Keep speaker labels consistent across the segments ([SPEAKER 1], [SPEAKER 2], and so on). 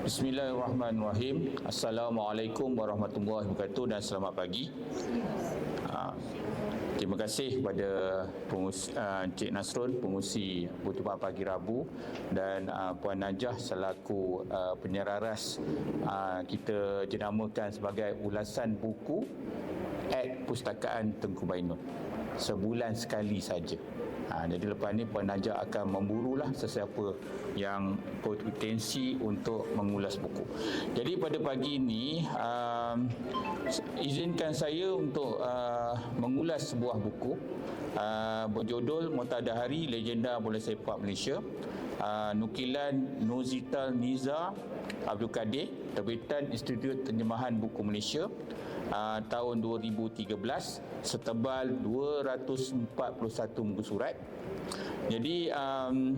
[SPEAKER 1] Bismillahirrahmanirrahim. Assalamualaikum warahmatullahi wabarakatuh dan selamat pagi. Uh, terima kasih kepada pengus, uh, Encik Nasrul, pengusi Butuh Pagi Rabu dan uh, Puan Najah selaku penyeraras kita jenamakan sebagai ulasan buku at Pustakaan Tengku Bainun. Sebulan sekali saja. Ha, jadi lepas ni Puan Najak akan memburulah sesiapa yang potensi untuk mengulas buku. Jadi pada pagi ini um, izinkan saya untuk uh, mengulas sebuah buku uh, berjudul Mutadahari Legenda Bola Sepak Malaysia. Uh, nukilan Nuzital Niza Abdul Kadir terbitan Institut Terjemahan Buku Malaysia uh, tahun 2013 setebal 241 muka surat. Jadi um,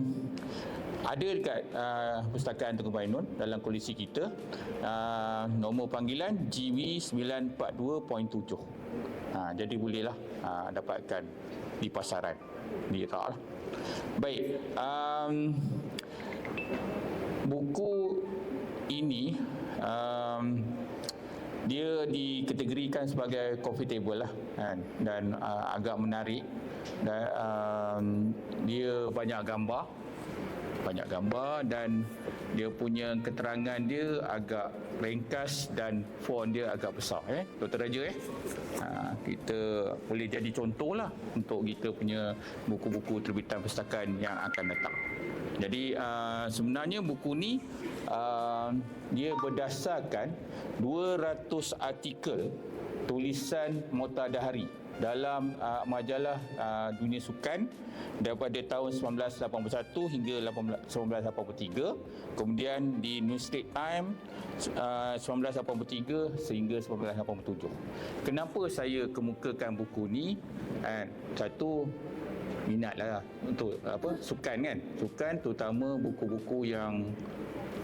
[SPEAKER 1] ada dekat uh, Pustakaan Tengku Bainun dalam kolisi kita uh, nombor panggilan GV942.7 ha, jadi bolehlah uh, dapatkan di pasaran di lah. baik um, buku ini um, dia dikategorikan sebagai coffee table lah kan? Dan uh, agak menarik. Dan um, dia banyak gambar. Banyak gambar dan dia punya keterangan dia agak ringkas dan font dia agak besar eh? Dr. Raja eh? Ha, kita boleh jadi contoh lah untuk kita punya buku-buku terbitan pustakaan yang akan datang jadi uh, sebenarnya buku ni uh, dia berdasarkan 200 artikel tulisan Mutadahari dalam uh, majalah uh, Dunia Sukan daripada tahun 1981 hingga 1983 kemudian di New Street Time uh, 1983 sehingga 1987 kenapa saya kemukakan buku ni? Eh, satu minat lah untuk apa sukan kan? Sukan terutama buku-buku yang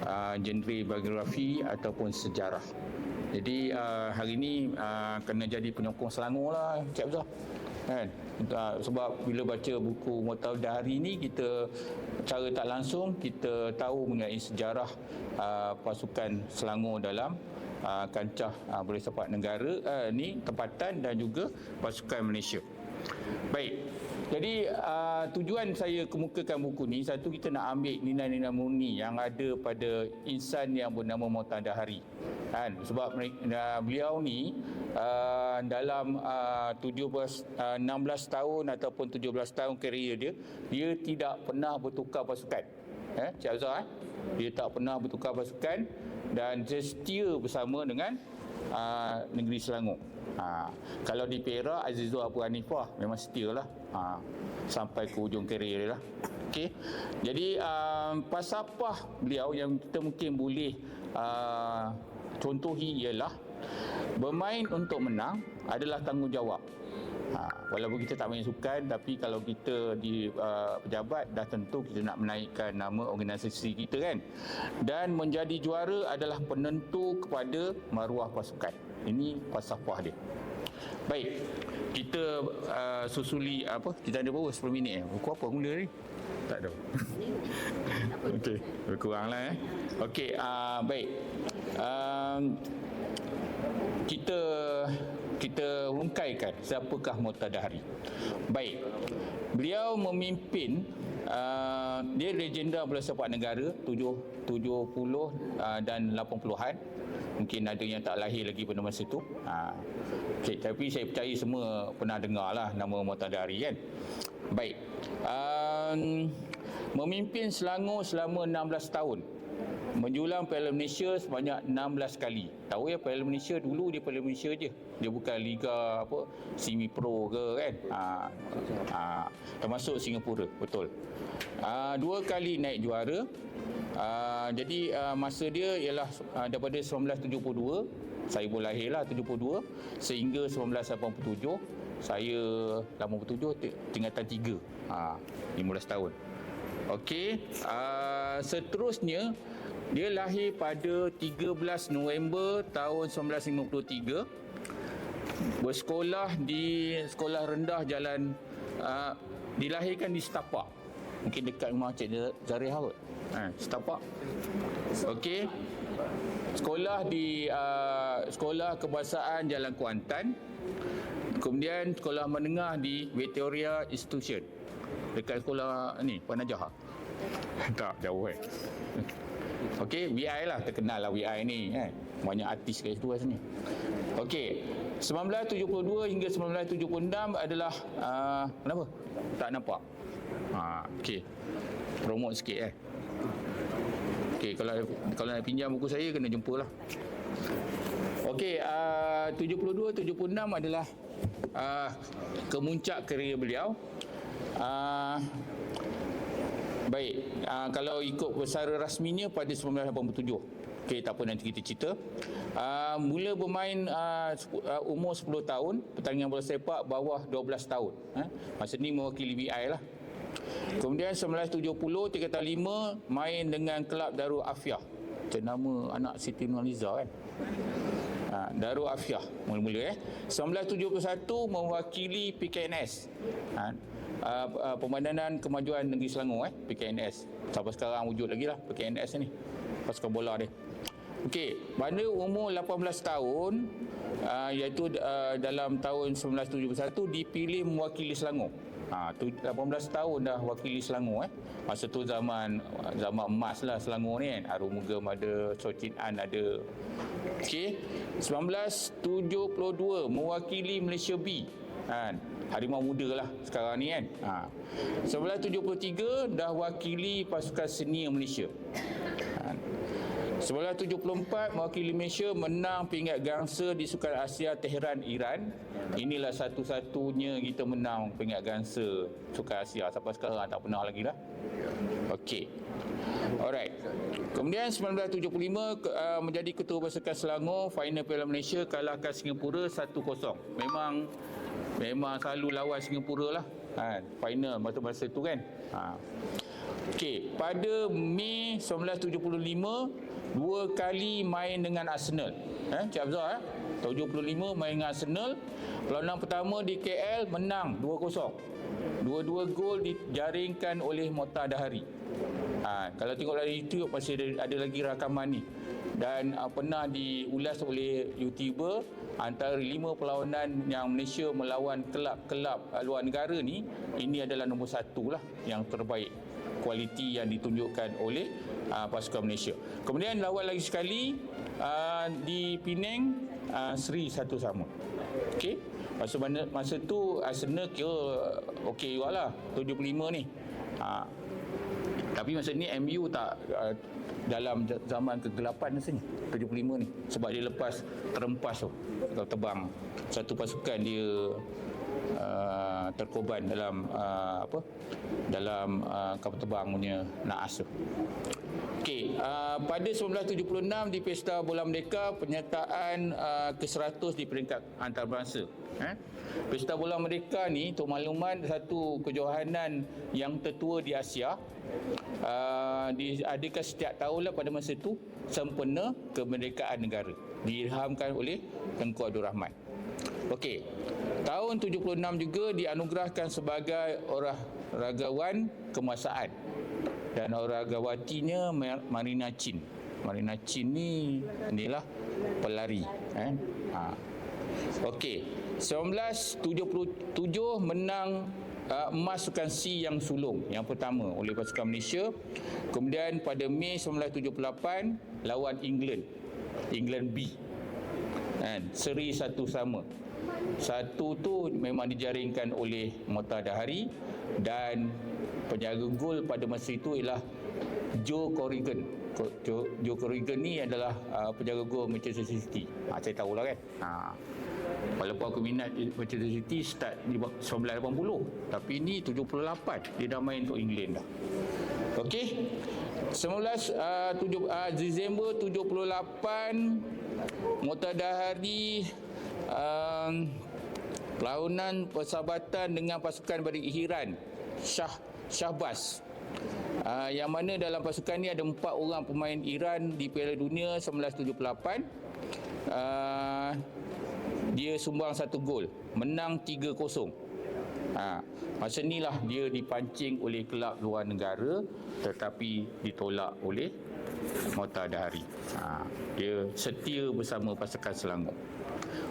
[SPEAKER 1] uh, genre biografi ataupun sejarah. Jadi uh, hari ini uh, kena jadi penyokong Selangor lah Cik Abzah kan? Uh, sebab bila baca buku Mutawdah hari ini kita cara tak langsung kita tahu mengenai sejarah uh, pasukan Selangor dalam uh, kancah uh, boleh sepak negara uh, ni tempatan dan juga pasukan Malaysia. Baik jadi uh, tujuan saya kemukakan buku ni satu kita nak ambil nilai-nilai murni yang ada pada insan yang bernama Mautada Hari kan? Sebab uh, beliau ni uh, dalam uh, 17 uh, 16 tahun ataupun 17 tahun kerjaya dia dia tidak pernah bertukar pasukan. Eh Cik Azhar eh? dia tak pernah bertukar pasukan dan dia setia bersama dengan uh, negeri Selangor ha. kalau di Perak Azizul Abu Hanifah memang setia lah ha. sampai ke ujung kerjaya dia lah Okey. Jadi um, pasapah beliau yang kita mungkin boleh uh, contohi ialah bermain untuk menang adalah tanggungjawab. Ha, walaupun kita tak main sukan tapi kalau kita di uh, pejabat dah tentu kita nak menaikkan nama organisasi kita kan dan menjadi juara adalah penentu kepada maruah pasukan ini falsafah dia baik kita uh, susuli apa kita ada berapa 10 minit eh buku apa mula ni tak ada okey berkuranglah eh okey uh, baik um, kita kita rungkaikan siapakah Murtada Hari. Baik. Beliau memimpin uh, dia legenda bola sepak negara 7 70 uh, dan 80-an. Mungkin ada yang tak lahir lagi pada masa itu. Ha. Okay, tapi saya percaya semua pernah dengar lah nama Hari kan. Baik. Um, memimpin Selangor selama 16 tahun menjulang Piala Malaysia sebanyak 16 kali. Tahu ya Piala Malaysia dulu dia Piala Malaysia je. Dia bukan liga apa semi pro ke kan. Ha, ha, termasuk Singapura, betul. Ha, dua kali naik juara. Ha, jadi ha, masa dia ialah ha, daripada 1972 saya pun lahir lah 72 sehingga 1987 saya 87 tingkatan 3 ha, 15 tahun Okey, uh, seterusnya dia lahir pada 13 November tahun 1953. Bersekolah di sekolah rendah jalan uh, dilahirkan di Setapak. Mungkin dekat rumah Cik Zarihah kot. Ha, Setapak. Okey. sekolah di uh, sekolah kebangsaan Jalan Kuantan kemudian sekolah menengah di Victoria Institution dekat sekolah ni Puan Najah tak jauh eh Okey, VI lah terkenal lah VI ni eh. Banyak artis kat situ kat sini. Okey, 1972 hingga 1976 adalah uh, kenapa? Tak nampak. Ha, okey. Promote sikit eh. Okey, kalau kalau nak pinjam buku saya kena jumpa lah. Okey, uh, 72 76 adalah uh, kemuncak kerjaya beliau. Uh, baik, uh, kalau ikut bersara rasminya pada 1987. Okey, tak apa nanti kita cerita. Uh, mula bermain uh, umur 10 tahun, pertandingan bola sepak bawah 12 tahun. Eh? Masa ni mewakili VI lah. Kemudian 1970 tingkatan 5 main dengan kelab Darul Afiah. Nama anak Siti Nurhaliza kan. Ha, Darul Afiah mula-mula eh. 1971 mewakili PKNS. Ha, uh, Kemajuan Negeri Selangor eh PKNS. Sampai sekarang wujud lagi lah PKNS ni. Pasukan bola dia. Okey, pada umur 18 tahun uh, iaitu uh, dalam tahun 1971 dipilih mewakili Selangor. Ha, tu 18 tahun dah wakili Selangor eh. Masa tu zaman zaman emas lah Selangor ni kan. Arumugam ada, Socin An ada. Okey. 1972 mewakili Malaysia B. Kan. Harimau muda lah sekarang ni kan. Ha. 1973 dah wakili pasukan senior Malaysia. 1974 mewakili Malaysia menang pingat gangsa di Sukan Asia Tehran Iran. Inilah satu-satunya kita menang pingat gangsa Sukan Asia sampai sekarang tak pernah lagi lah. Okey. Alright. Kemudian 1975 uh, menjadi ketua pasukan Selangor final Piala Malaysia kalahkan Singapura 1-0. Memang memang selalu lawan Singapura lah. Ha, final masa-masa tu kan. Ha. Okey, pada Mei 1975 dua kali main dengan Arsenal. Eh, Cik Abzal eh. 75 main dengan Arsenal. Perlawanan pertama di KL menang 2-0. Dua-dua gol dijaringkan oleh Mota Dahari. Ha, kalau tengok dari YouTube masih ada, ada lagi rakaman ni. Dan uh, pernah diulas oleh YouTuber antara lima perlawanan yang Malaysia melawan kelab-kelab luar negara ni, ini adalah nombor satu lah yang terbaik kualiti yang ditunjukkan oleh uh, pasukan Malaysia. Kemudian lawan lagi sekali uh, di Penang uh, Seri satu sama. Okey. Masa mana masa tu Arsenal kira uh, okey juga lah 75 ni. Uh, tapi masa ni MU tak uh, dalam zaman kegelapan masa ni 75 ni sebab dia lepas terempas tu kalau terbang satu pasukan dia uh, terkorban dalam uh, apa dalam uh, kapal terbang punya naas tu. Okey, uh, pada 1976 di Pesta Bola Merdeka penyertaan uh, ke-100 di peringkat antarabangsa. Eh? Pesta Bola Merdeka ni untuk makluman satu kejohanan yang tertua di Asia. Uh, diadakan setiap tahun lah pada masa itu sempena kemerdekaan negara. Diilhamkan oleh Tengku Abdul Rahman. Okey. Tahun 76 juga dianugerahkan sebagai orang ragawan kemasaan dan orang ragawatinya Marina Chin. Marina Chin ni inilah pelari eh. Ha. Okey. 1977 menang uh, emas sukan C yang sulung yang pertama oleh pasukan Malaysia. Kemudian pada Mei 1978 lawan England. England B. Kan, seri satu sama. Satu tu memang dijaringkan oleh Mota Dahari dan penjaga gol pada masa itu ialah Joe Corrigan. Joe, Joe Corrigan ni adalah uh, penjaga gol Manchester City. Ha, saya tahulah kan. Ha. Walaupun aku minat Manchester City start di 1980 tapi ini 78 dia dah main untuk England dah. Okey. 19 uh, 7 uh, Disember 78 Mota Dahari um, perlawanan persahabatan dengan pasukan Badik Ihiran Shah Syahbas uh, yang mana dalam pasukan ni ada empat orang pemain Iran di Piala Dunia 1978 uh, dia sumbang satu gol menang 3-0 uh, Ha, masa inilah dia dipancing oleh kelab luar negara tetapi ditolak oleh Matahari. Ha, dia setia bersama pasukan Selangor.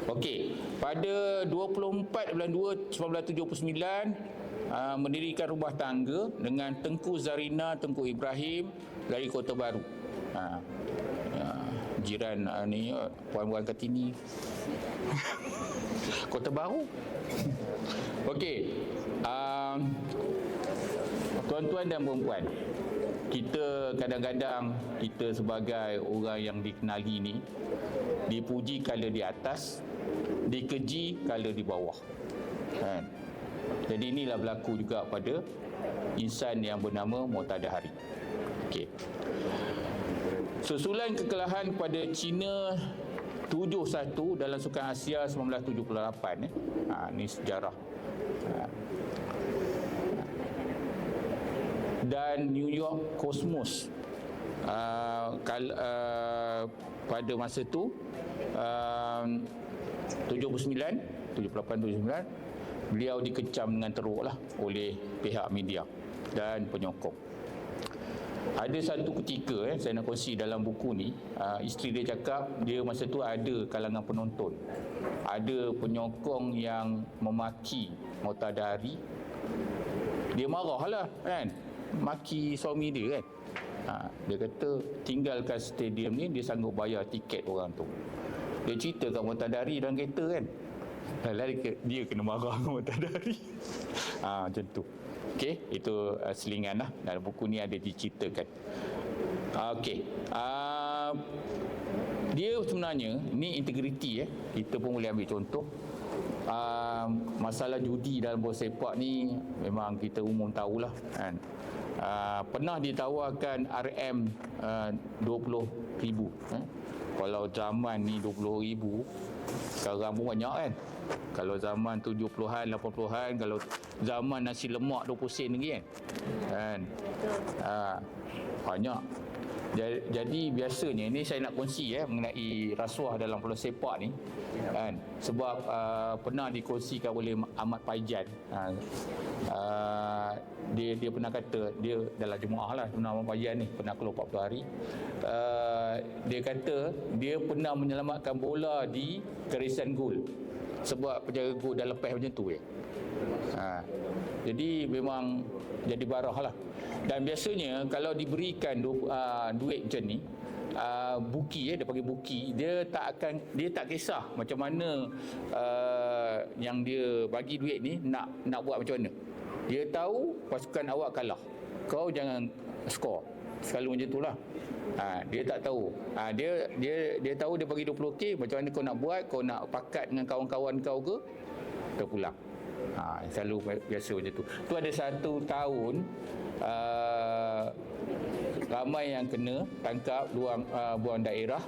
[SPEAKER 1] Okey, pada 24 bulan 2 1979 uh, mendirikan rumah tangga dengan Tengku Zarina Tengku Ibrahim dari Kota Baru. Ha, uh, jiran uh, ni puan-puan Kartini. Kota Baru. Okey. Tuan-tuan dan puan-puan, kita kadang-kadang kita sebagai orang yang dikenali ni dipuji kalau di atas dikeji kalau di bawah. Kan jadi inilah berlaku juga pada insan yang bernama Muqtada Hari. Okey. Susulan kekalahan kepada China 7-1 dalam Sukan Asia 1978 eh. ha, ini sejarah. Ha. dan New York Cosmos. Uh, kal, uh, pada masa itu uh, 79 78 79 beliau dikecam dengan teruk lah oleh pihak media dan penyokong. Ada satu ketika eh, saya nak kongsi dalam buku ni uh, isteri dia cakap dia masa tu ada kalangan penonton. Ada penyokong yang memaki Mutadari dia marah lah kan? Maki suami dia kan ha, dia kata tinggalkan stadium ni dia sanggup bayar tiket orang tu. Dia cerita kat Mutadari dalam kereta kan? Lari ke, dia kena marah dengan Mutadari ha, macam tu. Okey, itu uh, selingan lah. Dalam buku ni ada diceritakan. Okey. Uh, dia sebenarnya ni integriti eh. Kita pun boleh ambil contoh. Uh, masalah judi dalam bola sepak ni memang kita umum tahulah kan uh, pernah ditawarkan RM uh, 20 ribu eh? kalau zaman ni 20 ribu sekarang pun banyak kan? Kalau zaman 70-an 80-an kalau zaman nasi lemak 20 sen lagi kan? Kan? Uh, banyak. Jadi biasanya ini saya nak kongsi ya mengenai rasuah dalam bola sepak ni kan? Sebab uh, pernah dikongsikan oleh Ahmad Paijan uh, uh, dia dia pernah kata dia dalam jemaah lah nama Paijan ni pernah keluar 40 hari. Uh, dia kata dia pernah menyelamatkan bola di garisan gol sebab penjaga gol dah lepas macam tu ya. Ha, jadi memang jadi barah lah. Dan biasanya kalau diberikan du, uh, duit macam ni uh, buki ya dia panggil buki dia tak akan dia tak kisah macam mana uh, yang dia bagi duit ni nak nak buat macam mana dia tahu pasukan awak kalah. Kau jangan skor. Selalu macam itulah ha, dia tak tahu. Ha, dia dia dia tahu dia bagi 20k macam mana kau nak buat kau nak pakat dengan kawan-kawan kau ke terpulang. Ha, selalu biasa macam tu. Tu ada satu tahun uh, ramai yang kena tangkap luang uh, buang daerah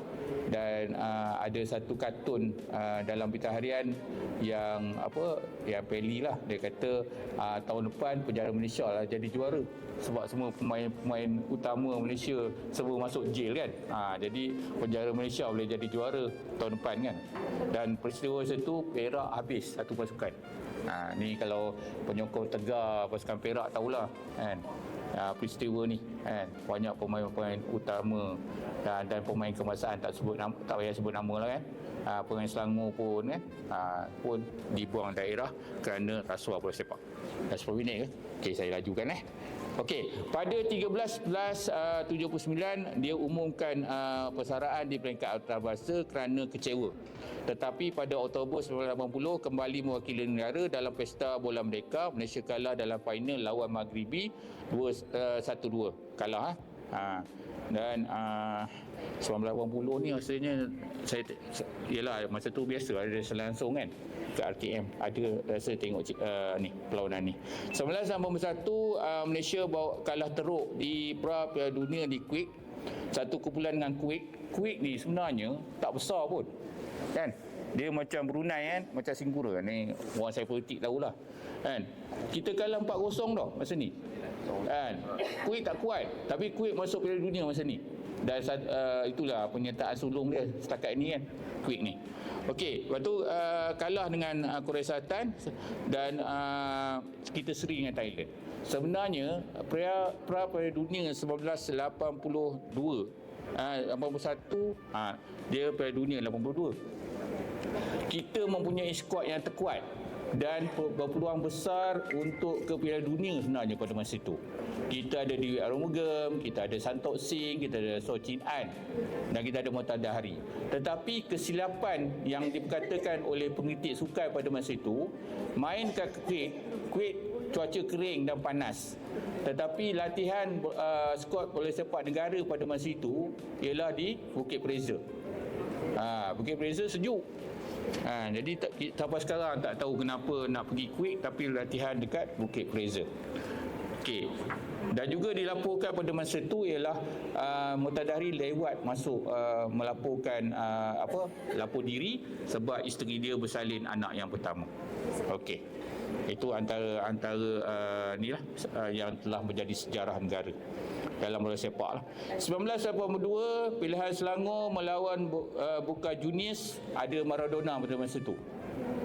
[SPEAKER 1] dan uh, ada satu kartun uh, dalam berita harian yang apa yang Peli lah. Dia kata uh, tahun depan penjara Malaysia lah jadi juara sebab semua pemain-pemain utama Malaysia semua masuk jail kan. Ha, jadi penjara Malaysia boleh jadi juara tahun depan kan. Dan peristiwa itu Perak habis satu pasukan. Ha, ni kalau penyokong tegar pasukan Perak tahulah kan ha, peristiwa ni kan? Banyak pemain-pemain utama dan, dan pemain kemasaan tak sebut nama, tak payah sebut nama lah kan? Ha, pemain Selangor pun kan? Ha, pun dibuang daerah kerana rasuah bola sepak dah 10 minit ke okey saya lajukan eh Okey, pada 13 uh, 79 dia umumkan uh, persaraan di peringkat antarabangsa kerana kecewa. Tetapi pada Oktober 1980 kembali mewakili negara dalam Pesta Bola Merdeka, Malaysia kalah dalam final lawan Maghribi 2 uh, 1-2. Kalah ha. Dan uh, 1980 ni rasanya saya ialah masa tu biasa ada selangsung kan ke RTM ada rasa tengok uh, ni perlawanan ni. 1991 uh, Malaysia bawa kalah teruk di pra Dunia di Kuwait. Satu kumpulan dengan Kuwait. Kuwait ni sebenarnya tak besar pun kan dia macam Brunei kan? Macam Singapura ni orang saya politik tahulah kan? Kita kalah 4-0 dah masa ni kan? Kuwait tak kuat tapi Kuwait masuk Piala Dunia masa ni. Dan uh, itulah penyertaan sulung dia setakat ini kan? Kuwait ni. Okey, lepas tu uh, kalah dengan uh, Korea Selatan dan uh, kita seri dengan Thailand. Sebenarnya pra pra pada dunia 1982 uh, 81 uh, dia pada dunia 82. Kita mempunyai skuad yang terkuat dan berpeluang besar untuk ke Piala Dunia sebenarnya pada masa itu. Kita ada Dewi Arumugam, kita ada Santok Singh, kita ada So Chin An dan kita ada Mutada Hari. Tetapi kesilapan yang diperkatakan oleh pengkritik sukan pada masa itu main ke Kuwait, Kuwait cuaca kering dan panas. Tetapi latihan uh, skuad bola sepak negara pada masa itu ialah di Bukit Fraser. Ha, Bukit Fraser sejuk. Ha, jadi tak, sampai sekarang tak tahu kenapa nak pergi quick tapi latihan dekat Bukit Fraser. Okey. Dan juga dilaporkan pada masa itu ialah uh, Mutadari lewat masuk uh, melaporkan uh, apa lapor diri sebab isteri dia bersalin anak yang pertama. Okey. Itu antara antara uh, ni lah uh, yang telah menjadi sejarah negara dalam bola sepak lah. 1982 pilihan Selangor melawan uh, Buka Junis ada Maradona pada masa itu.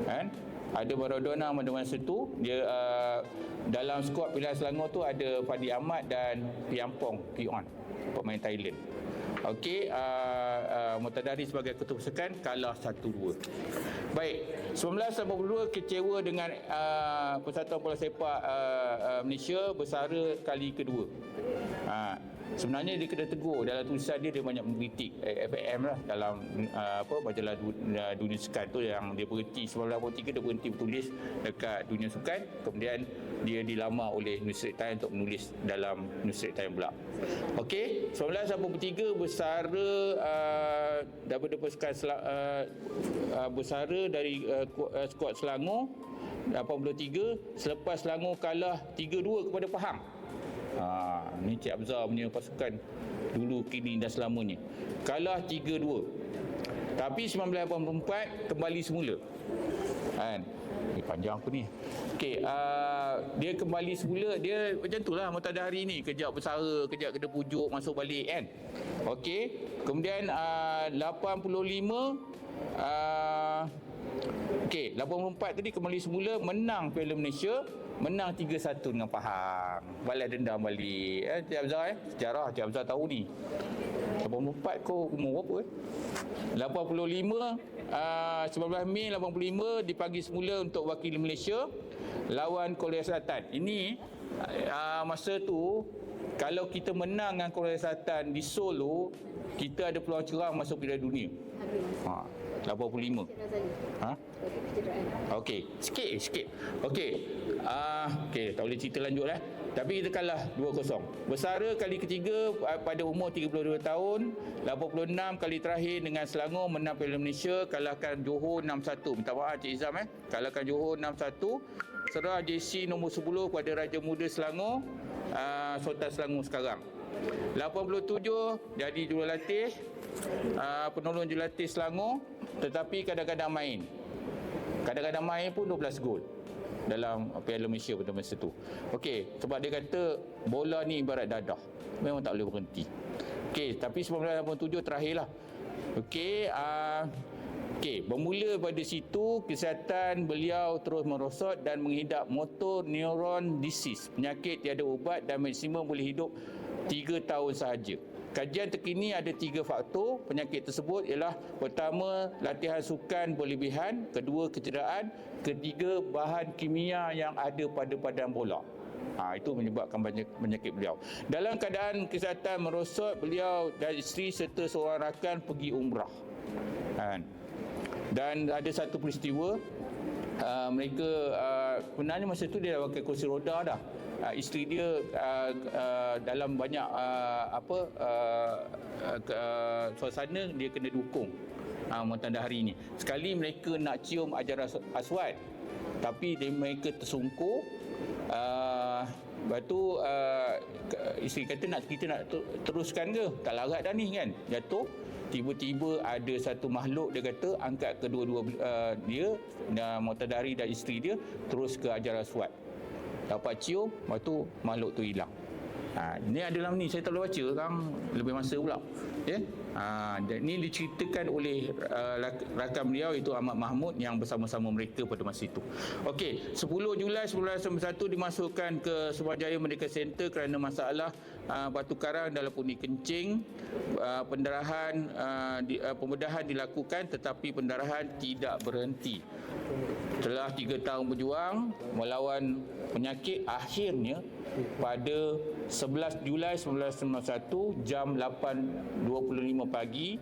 [SPEAKER 1] Kan? Ada Maradona pada masa itu dia uh, dalam skuad pilihan Selangor tu ada Fadi Ahmad dan Piampong Pion pemain Thailand. Okey, uh, uh, Mutadari sebagai ketua pasukan kalah 1-2. Baik, 1982 kecewa dengan uh, Persatuan Bola Sepak uh, uh, Malaysia bersara kali kedua. Ha, sebenarnya dia kena tegur dalam tulisan dia dia banyak mengkritik eh, FAM lah dalam uh, apa majalah uh, dunia sukan tu yang dia berhenti 1983 dia berhenti bertulis dekat dunia sukan kemudian dia dilamar oleh Nusrat Time untuk menulis dalam Nusrat Time pula. Okey, 1983 bersara uh, daripada pasukan uh, uh, bersara dari uh, skuad Selangor 83 selepas Selangor kalah 3-2 kepada Pahang. Ha, ni Cik Abzal punya pasukan dulu, kini dan selamanya. Kalah 3-2. Tapi 1984 kembali semula. Kan? Eh, panjang aku ni. Okey, uh, dia kembali semula, dia macam itulah Mutada hari ni, kejap bersara, kejap kena pujuk, masuk balik kan. Okey, kemudian uh, 85 uh, Okey, 84 tadi kembali semula menang Piala Malaysia, menang 3-1 dengan Pahang. Balas dendam balik. Eh, Cik Abzal eh. Sejarah Cik Abzal tahu ni. 84 kau umur berapa eh? 85 uh, 19 Mei 85 dipanggil semula untuk wakili Malaysia lawan Korea Selatan. Ini uh, masa tu kalau kita menang dengan Korea Selatan di Solo, kita ada peluang cerah masuk Piala Dunia. Ha. 85. Ha? Okey, sikit sikit. Okey. Ah, uh, okey, tak boleh cerita lanjut lah. Tapi kita kalah 2-0. Bersara kali ketiga pada umur 32 tahun, 86 kali terakhir dengan Selangor menang Piala Malaysia, kalahkan Johor 6-1. Minta maaf Cik Izam eh. Kalahkan Johor 6-1. Serah JC nombor 10 pada Raja Muda Selangor, uh, Sultan Selangor sekarang. 87 jadi jurulatih uh, penolong jurulatih Selangor tetapi kadang-kadang main. Kadang-kadang main pun 12 gol dalam Piala Malaysia pada masa itu. Okey, sebab dia kata bola ni ibarat dadah. Memang tak boleh berhenti. Okey, tapi 1987 terakhirlah. Okey, uh, Okey, bermula pada situ kesihatan beliau terus merosot dan menghidap motor neuron disease, penyakit tiada ubat dan maksimum boleh hidup 3 tahun sahaja. Kajian terkini ada tiga faktor penyakit tersebut ialah pertama latihan sukan berlebihan, kedua kecederaan, ketiga bahan kimia yang ada pada badan bola. Ha, itu menyebabkan banyak penyakit beliau. Dalam keadaan kesihatan merosot, beliau dan isteri serta seorang rakan pergi umrah. Ha. Dan ada satu peristiwa uh, mereka uh, sebenarnya masa itu dia dah pakai kursi roda dah uh, isteri dia uh, uh, dalam banyak uh, apa uh, uh, suasana dia kena dukung uh, mentanda hari ini sekali mereka nak cium ajar aswad tapi dia, mereka tersungkur uh, Lepas tu uh, isteri kata nak kita nak teruskan ke? Tak larat dah ni kan? Jatuh tiba-tiba ada satu makhluk dia kata angkat kedua-dua uh, dia dan Mutadari dan isteri dia terus ke Ajar Aswad dapat cium lepas tu makhluk tu hilang Ha, ni adalah ni saya tak boleh baca kan lebih masa pula. Ya. Ha, dan ni diceritakan oleh uh, rakan beliau itu Ahmad Mahmud yang bersama-sama mereka pada masa itu. Okey, 10 Julai 1991 dimasukkan ke Suruhanjaya Medical Center kerana masalah uh, batu karang dalam pundi kencing. Uh, pendarahan uh, di, uh, pembedahan dilakukan tetapi pendarahan tidak berhenti. Setelah 3 tahun berjuang melawan penyakit akhirnya pada 11 Julai 1991 jam 8.25 pagi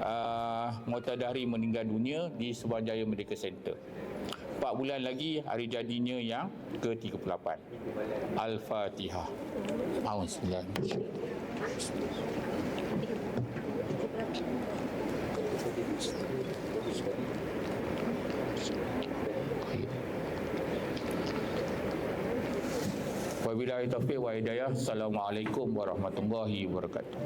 [SPEAKER 1] uh, Muhtadari meninggal dunia di Subanjaya Medical Center 4 bulan lagi hari jadinya yang ke-38 Al-Fatihah Alhamdulillah Wabillahi taufiq wa hidayah. Assalamualaikum warahmatullahi wabarakatuh.